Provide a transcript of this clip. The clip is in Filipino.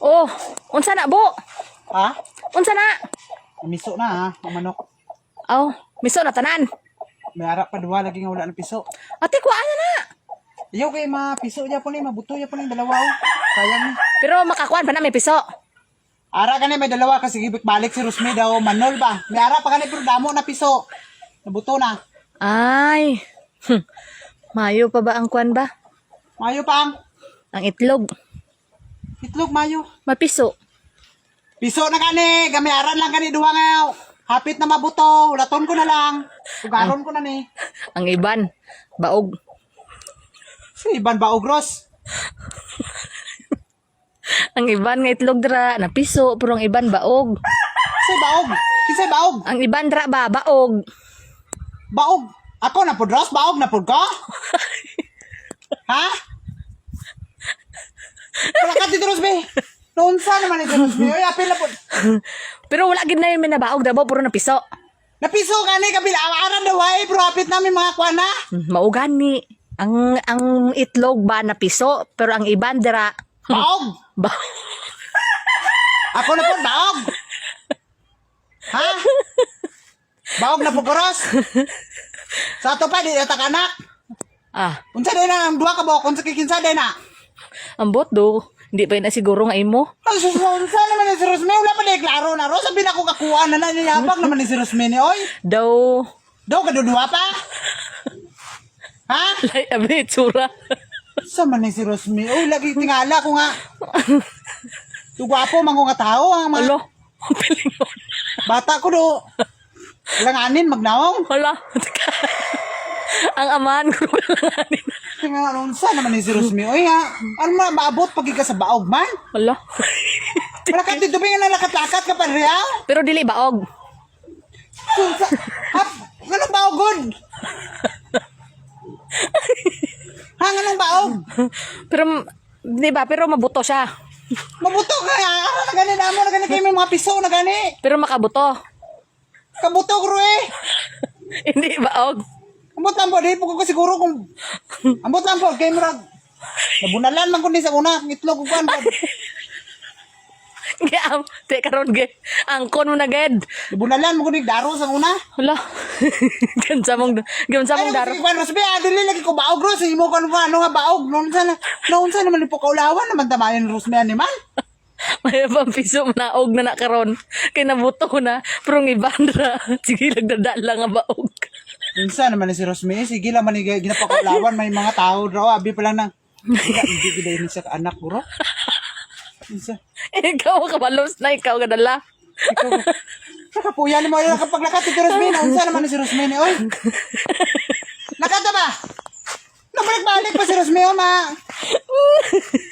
Oh, unsa na bo? Ha? Unsa na? Miso na ha, ang manok. Oh, miso na tanan. May arap pa duwa lagi nga wala ng piso. Ate ko ana na. Iyo kay ma piso niya po ni mabuto niya po ni dalawa oh. Sayang ni. Pero makakuan pa na may piso. Ara ka may dalawa kasi gibik balik si Rosme daw manol ba. May ara pa kani pero damo na piso. Nabuto na. Ay. Hmm. Mayo pa ba ang kuan ba? Mayo pang. Ang itlog. Itlog mayo. Mapiso. Piso na kani, gamiaran lang kani duwa nga. Hapit na mabuto, ulaton ko na lang. Ugaron ko na ni. Ang iban. Baog. Si Iban ba ogros? Ang iban nga itlog dra na piso pero ang iban baog. Si baog. Kisay baog. Ang iban dra ba baog. Baog. Ako na pudros, baog na pud ko. ha? Dito, Rosbe. Noon sa naman ito, Rosbe. Uy, apil na po. Pero wala gid na yun may nabaog daw puro na piso. Napiso ka ni, kabila. Awaran daw ay, pero apit namin mga kwana. Hmm, Maugan ni. Ang ang itlog ba na piso pero ang iban dra Baog. ba Ako na po, baog. Ha? Baog na po, kuros. Sa ato pa, di atak anak. Ah, Unsa din na, ang duwa ka ba? Unsa kikinsa din na. ambot do. Hindi pa yun na siguro nga imo. Ang susunod sa naman ni si Rosme, wala pa di klaro na. Ro, sabi na kakuha na na niyabang naman ni si Rosme ni, oy. Daw, Daw, kadudua pa? Ha? lay abi tsura. Sa man ni si Rosme? Uy, lagi tingala ko nga. Tugwapo, nga tao. Ang mga Alo, ang pilingon. bata ko do. Langanin, magnaong. Wala. ang amahan ko langanin. Tingala, nung sa naman ni si Rosme? Uy, ha? Ano ma, maabot pag ka sa baog man? Wala. Wala ka dito ba yung nalakat-lakat ka pa rin, Pero dili baog. Sa, hap, anong baog good? ha, anong baog? Pero, di ba, pero mabuto siya. Mabuto ka, ara na gani na mo, na gani kayo may mga piso na gani. Pero makabuto. Kabuto ko eh. Hindi baog. Ambot lang po, di po ko siguro kung... Ambot lang po, kay murag... Nabunalan man ko ni sa una, ang itlog ko kuan po. Gam, te karon ge. Angkon mo na ged. Nabunalan man ko ni daro sa una. Wala. Gansa mong gansa mong daro. Ay, Kuan Rosbe, ah, lagi ko baog Ros, imo kan ano nga baog. Noon sa noon sa naman po kaulawan naman tamayan Rosbe animal. May pang piso na og na nakaron. Kay nabuto ko na. Pero ang ibandra. Sige, nagdadala nga baog. Minsan naman ni si Rosme, sige lang man ni ginapakaulawan may mga tao draw, abi pa lang na. Hindi gida ini sa anak bro. Minsan. ikaw kabalos na ikaw kadala. Ikaw, nakapuyan mo yung kapag nakati si Rosme, unsa naman ni si Rosme oy. Nakata ba? Nabalik-balik pa si Rosme, oh, ma.